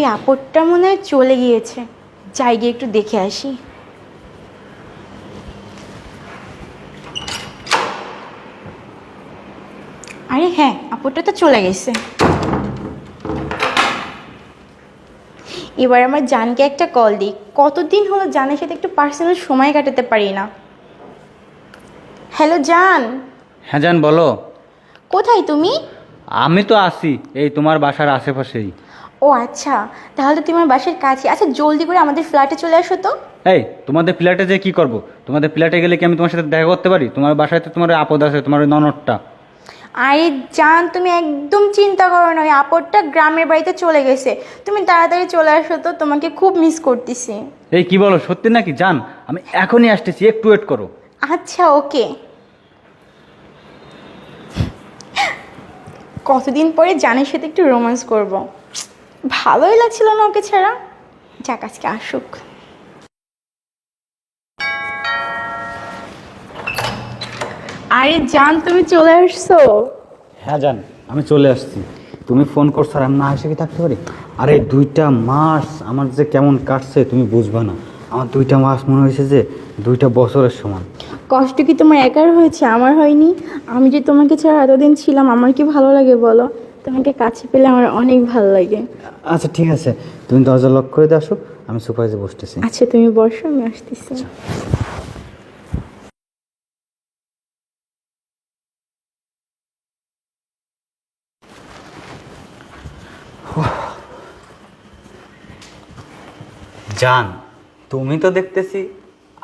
ওই আপদটা মনে হয় চলে গিয়েছে। যাই গিয়ে একটু দেখে আসি। আরে হ্যাঁ আপদটা তো চলে গেছে। এবার আমার জানকে একটা কল দিই। কতদিন হলো জানের সাথে একটু পার্সোনাল সময় কাটাতে পারি না। হ্যালো জান। হ্যাঁ জান বলো। কোথায় তুমি? আমি তো আসি এই তোমার বাসার আশেপাশেই। ও আচ্ছা। তাহলে তো তোমার বাসার কাছে আচ্ছা জলদি করে আমাদের ফ্ল্যাটে চলে আসো তো। এই তোমাদের ফ্ল্যাটে যে কি করব? তোমাদের ফ্ল্যাটে গেলে কি আমি তোমার সাথে দেখা করতে পারি? তোমার বাসায় তো তোমার আপদ আছে তোমার ননদটা। আরে জান তুমি একদম চিন্তা করো না ওই আপদটা গ্রামের বাড়িতে চলে গেছে। তুমি তাড়াতাড়ি চলে আসো তো তোমাকে খুব মিস করতেছি। এই কি বলো সত্যি নাকি? জান আমি এখনই আসতেছি একটু ওয়েট করো। আচ্ছা ওকে। কতদিন পরে জানের সাথে একটু রোমান্স করব? ভালোই লাগছিল না ওকে ছাড়া। যাক আজকে আসুক। আরে জান তুমি চলে আসছো? হ্যাঁ জান আমি চলে আসছি। তুমি ফোন করছ আর আমি না এসে কি থাকতে পারি? আরে দুইটা মাস আমার যে কেমন কাটছে তুমি বুঝবা না। আমার দুইটা মাস মনে হয়েছে যে দুইটা বছরের সমান। কষ্ট কি তোমার একার হয়েছে? আমার হয়নি। আমি যে তোমাকে ছাড়া এতদিন ছিলাম আমার কি ভালো লাগে বলো? তোমাকে কাছে পেলে আমার অনেক ভালো লাগে। আচ্ছা ঠিক আছে। তুমি দরজা লক করে দিয়ে আসো আমি সুপারিজে বসতেছি। আচ্ছা তুমি বসো আমি আসতেছি। জান তুমি তো দেখতেছি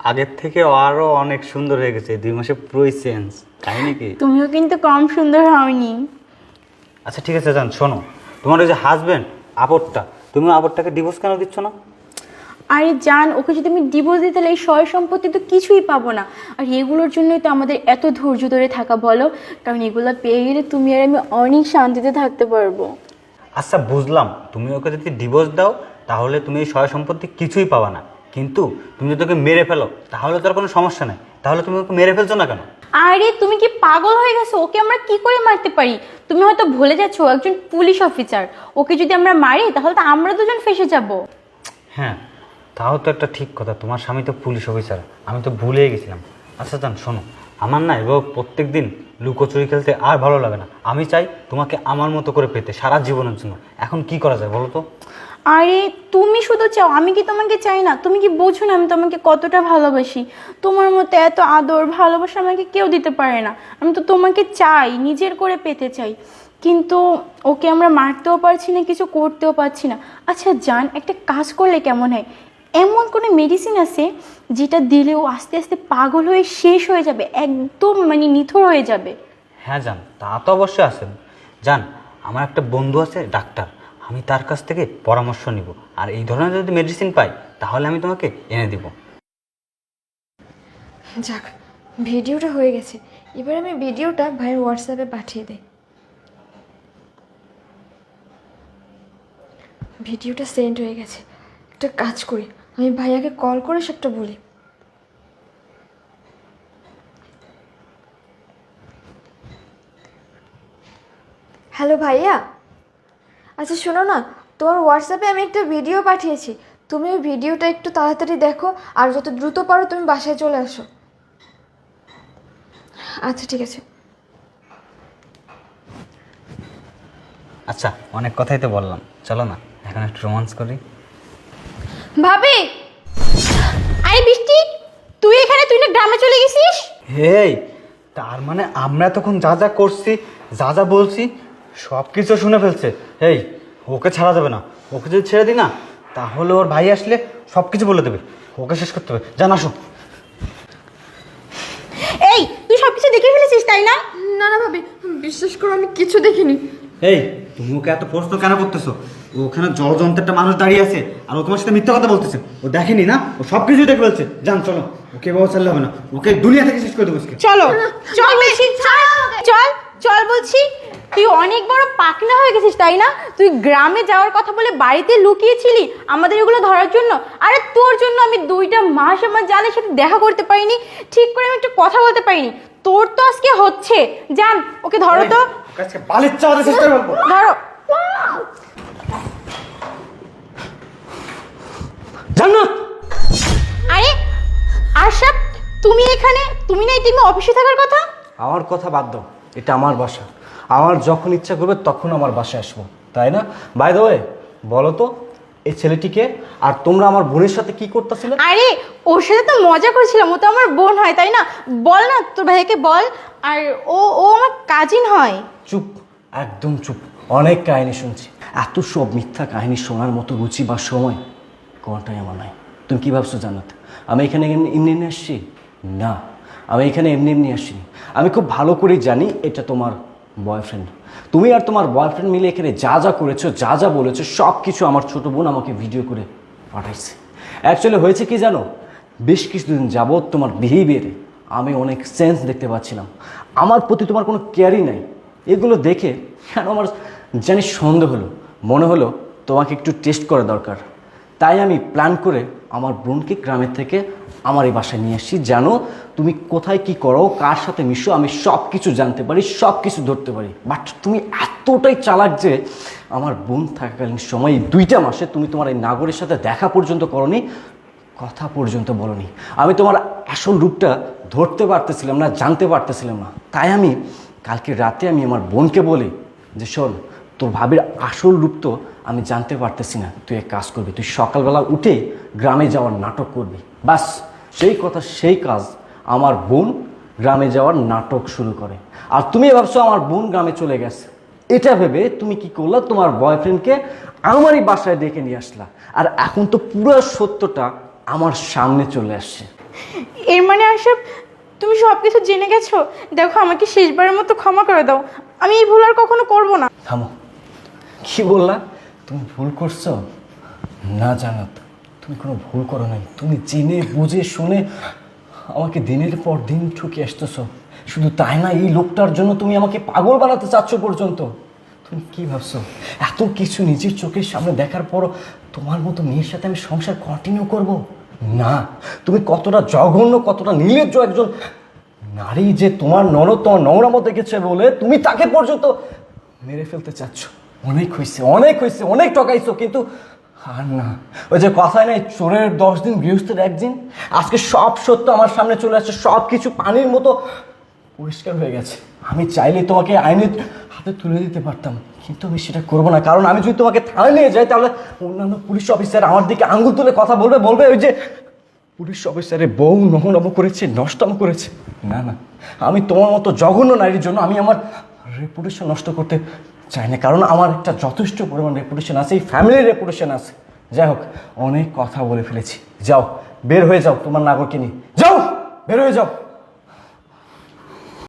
আগের থেকে আরও অনেক সুন্দর হয়ে গেছে দুই মাসে পুরোই চেঞ্জ তাই নাকি? তুমিও কিন্তু কম সুন্দর হওনি। আচ্ছা ঠিক আছে জান শোনো। তোমার ওই যে হাজবেন্ড আপরটা তুমি আপরটাকে ডিভোর্স কেন দিচ্ছ না? আরে জান ওকে যদি আমি ডিভোর্স দিই তাহলে এই সয় সম্পত্তি তো কিছুই পাবো না। আর এগুলোর জন্যই তো আমাদের এত ধৈর্য ধরে থাকা বলো। কারণ এগুলো পেয়ে গেলে তুমি আর আমি অনেক শান্তিতে থাকতে পারব। আচ্ছা বুঝলাম। তুমি ওকে যদি ডিভোর্স দাও তাহলে তুমি এই সয় সম্পত্তি কিছুই পাবা না। কিন্তু তুমি যদি ওকে মেরে ফেলো তাহলে তো আর কোনো সমস্যা নেই। তাহলে তুমি ওকে মেরে ফেলছো না কেন? আরে, তুমি কি পাগল হয়ে গেছো? ওকে আমরা কি করে মারতে পারি? তুমি হয়তো ভুলে যাচ্ছ একজন পুলিশ অফিসার। ওকে যদি আমরা মারি, তাহলে তো আমরা দুজন ফেসে যাব। হ্যাঁ তাও তো একটা ঠিক কথা। তোমার স্বামী তো পুলিশ অফিসার। আমি তো ভুলেই গেছিলাম। আচ্ছা জান, শোনো। আমার না এবার প্রত্যেক দিন লুকোচুরি খেলতে আর ভালো লাগে না। আমি চাই তোমাকে আমার মতো করে পেতে, সারা জীবনের জন্য। এখন কি করা যায় বলো তো? আরে তুমি শুধু চাও, আমি কি তোমাকে চাই না? তুমি কি বোঝো না আমি তোমাকে কতটা ভালোবাসি? তোমার মতো এত আদর, ভালোবাসা আমাকে কেউ দিতে পারে না। আমি তো তোমাকে চাই, নিজের করে পেতে চাই। কিন্তু ওকে আমরা মারতেও পারছি না, কিছু করতেও পারছি না। আচ্ছা জান, একটা কাজ করলে কেমন হয়? এমন কোনো মেডিসিন আছে যেটা দিলে ও আস্তে আস্তে পাগল হয়ে শেষ হয়ে যাবে, একদম মানে নিথর হয়ে যাবে? হ্যাঁ জান, তা তো অবশ্যই আছে। জান, আমার একটা বন্ধু আছে, ডাক্তার। আমি তার কাছ থেকে পরামর্শ নিব। আর এই ধরনের যদি মেডিসিন পাই, তাহলে আমি তোমাকে এনে দিব। যাক, ভিডিওটা হয়ে গেছে। এবার আমি ভিডিওটা ভাইয়ের হোয়াটসঅ্যাপে পাঠিয়ে দিই। ভিডিওটা সেন্ড হয়ে গেছে। একটা কাজ করি, আমি ভাইয়াকে কল করে সেটা বলি। হ্যালো ভাইয়া? আচ্ছা শোনো না তোমার হোয়াটসঅ্যাপে আমি একটা ভিডিও পাঠিয়েছি। তুমি ওই ভিডিওটা একটু তাড়াতাড়ি দেখো আর যত দ্রুত পারো তুমি বাসায় চলে আসো। আচ্ছা ঠিক আছে। আচ্ছা অনেক কথাই তো বললাম। চলো না এখন একটু রোমান্স করি। ভাবি! আরে বৃষ্টি তুই এখানে তুই না গ্রামে চলে গেছিস? হেই তার মানে আমরা তখন যা যা করছি যা যা বলছি সব কিছু শুনে ফেলছে। এই ওকে ছাড়া যাবে না। ওকে যদি ছেড়ে দিই না তাহলে ওর ভাই আসলে সব কিছু বলে দেবে। ওকে শেষ করতে হবে। জান আসো এই তুই সব কিছু দেখে ফেলেছিস তাই না? না না ভাবি বিশ্বাস করো আমি কিছু দেখিনি। এই তুমি ওকে এত প্রশ্ন কেন করতেছো? ওখানে জলযন্ত্রের একটা মানুষ দাঁড়িয়ে আছে আর ও তোমার সাথে মিথ্যা কথা বলতেছে। ও দেখেনি না? ও সব কিছুই দেখে ফেলছে। জান চলো। ওকে এভাবে ছাড়লে হবে না। ওকে দুনিয়া থেকে শেষ করে দেবো চলো চল চল। চল বলছি তুই অনেক বড় পাকনা হয়ে গেছিস তাই না? তুই গ্রামে যাওয়ার কথা বলে বাড়িতে লুকিয়েছিলি আমাদের এগুলো ধরার জন্য? আরে তোর জন্য আমি দুইটা মাস আমার জানের সাথে দেখা করতে পারিনি ঠিক করে আমি একটু কথা বলতে পারিনি। তোর তো আজকে হচ্ছে। জান ওকে ধরো তো। আজকে বালির চাওয়াতে ধরো। জান্নাত! আরে আরশাদ তুমি এখানে তুমি নাই তুমি অফিসে থাকার কথা? আমার কথা বাদ দাও। এটা আমার বাসা। আমার যখন ইচ্ছা করবে তখন আমার বাসায় আসব তাই না? বাই দ্য ওয়ে বলো তো এই ছেলেটিকে আর তোমরা আমার বোনের সাথে কি করতেছিলে? আরে ওর সাথে তো মজা করছিলাম ও তো আমার বোন হয় তাই না? বল না তোর ভাইকে বল। আর ও ও আমার কাজিন হয়। চুপ একদম চুপ। অনেক কাহিনী শুনছি। এত সব মিথ্যা কাহিনী শোনার মতো রুচি বা সময় কোনটাই আমার নাই। তুমি কী ভাবছ জানাত আমি এখানে এমনি এমনি এমনি আসছি না। আমি এখানে এমনি এমনি আসিনি। আমি খুব ভালো করে জানি এটা তোমার বয়ফ্রেন্ড তুমি আর তোমার বয়ফ্রেন্ড মিলে এখানে যা যা করেছ, যা যা বলেছ সব কিছু আমার ছোটো বোন আমাকে ভিডিও করে পাঠাইছে। অ্যাকচুয়ালি হয়েছে কি জানো? বেশ কিছুদিন যাবৎ তোমার বিহেভিয়ারে আমি অনেক সেন্স দেখতে পাচ্ছিলাম। আমার প্রতি তোমার কোনো কেয়ারই নাই। এগুলো দেখে কেন আমার জানি সন্দেহ হলো। মনে হলো তোমাকে একটু টেস্ট করা দরকার। তাই আমি প্ল্যান করে আমার বোনকে গ্রামের থেকে আমার এই বাসায় নিয়ে আসছি জানো, তুমি কোথায় কি করো, কার সাথে মিশো, আমি সব কিছু জানতে পারি সব কিছু ধরতে পারি। বাট তুমি এতটাই চালাক যে আমার বোন থাকাকালীন সময় দুইটা মাসে তুমি তোমার এই নাগরের সাথে দেখা পর্যন্ত করনি, কথা পর্যন্ত বলনি। আমি তোমার আসল রূপটা ধরতে পারতেছিলাম না, জানতে পারতেছিলাম না। তাই আমি কালকে রাতে আমি আমার বোনকে বলি যে, শোন, তোর ভাবির আসল রূপ তো আমি জানতে পারতেছি না। তুই এক কাজ করবি, তুই সকালবেলা উঠে গ্রামে যাওয়ার নাটক করবি। বাস সেই কথা সেই কাজ আমার বোন গ্রামে যাওয়ার নাটক শুরু করে। আর তুমি ভাবছ আমার বোন গ্রামে চলে গেছে। এটা ভেবে তুমি কি করলা? তোমার বয়ফ্রেন্ডকে আমারই বাসায় ডেকে নিয়ে আসলা। আর এখন তো পুরো সত্যটা আমার সামনে চলে আসছে। এর মানে আরশাদ তুমি সব কিছু জেনে গেছো? দেখো আমাকে শেষবারের মতো ক্ষমা করে দাও। আমি এই ভুল আর কখনো করব না। থামো। কি বললা? তুমি ভুল করছ? না জানাত তুমি কোনো ভুল করো নাই। তুমি জেনে, বুঝে, শুনে আমাকে দিনের পর দিন ঠুকে আসতেছো। শুধু তাই না, এই লোকটার জন্য তুমি আমাকে পাগল বানাতে চাচ্ছ পর্যন্ত। তুমি কি ভাবছ? এত কিছু নিজের চোখের সামনে দেখার পর তোমার মতো মেয়ের সাথে আমি সংসার কন্টিনিউ করব? না, তুমি কতটা জঘন্য, কতটা নির্লজ্জ একজন নারী যে তোমার ননদ, তোমার নোংরামো দেখেছে বলে তুমি তাকে পর্যন্ত মেরে ফেলতে চাচ্ছ। অনেক হয়েছে অনেক হয়েছে অনেক টকাইছো কিন্তু আর না। ওই যে কথায় নাই, চোরের দশ দিন গৃহস্থের একদিন। আজকে সব সত্য আমার সামনে চলে আসছে, সব কিছু পানির মতো পরিষ্কার হয়ে গেছে। আমি চাইলে তোমাকে আইনের হাতে তুলে দিতে পারতাম, কিন্তু আমি সেটা করব না। কারণ আমি যদি তোমাকে থানায় নিয়ে যাই, তাহলে অন্যান্য পুলিশ অফিসার আমার দিকে আঙ্গুল তুলে কথা বলবে বলবে ওই যে পুলিশ অফিসারে বউ নহনম করেছে, নষ্টম করেছে। না না, আমি তোমার মতো জঘন্য নারীর জন্য আমি আমার রেপুটেশন নষ্ট করতে চাই না, কারণ আমার একটা যথেষ্ট পরিমাণ রেপুটেশন আছে, এই ফ্যামিলির রেপুটেশন আছে। যাই হোক, অনেক কথা বলে ফেলেছি। যাও, বের হয়ে যাও তোমার নাগরকে নিয়ে যাও, বের হয়ে যাও।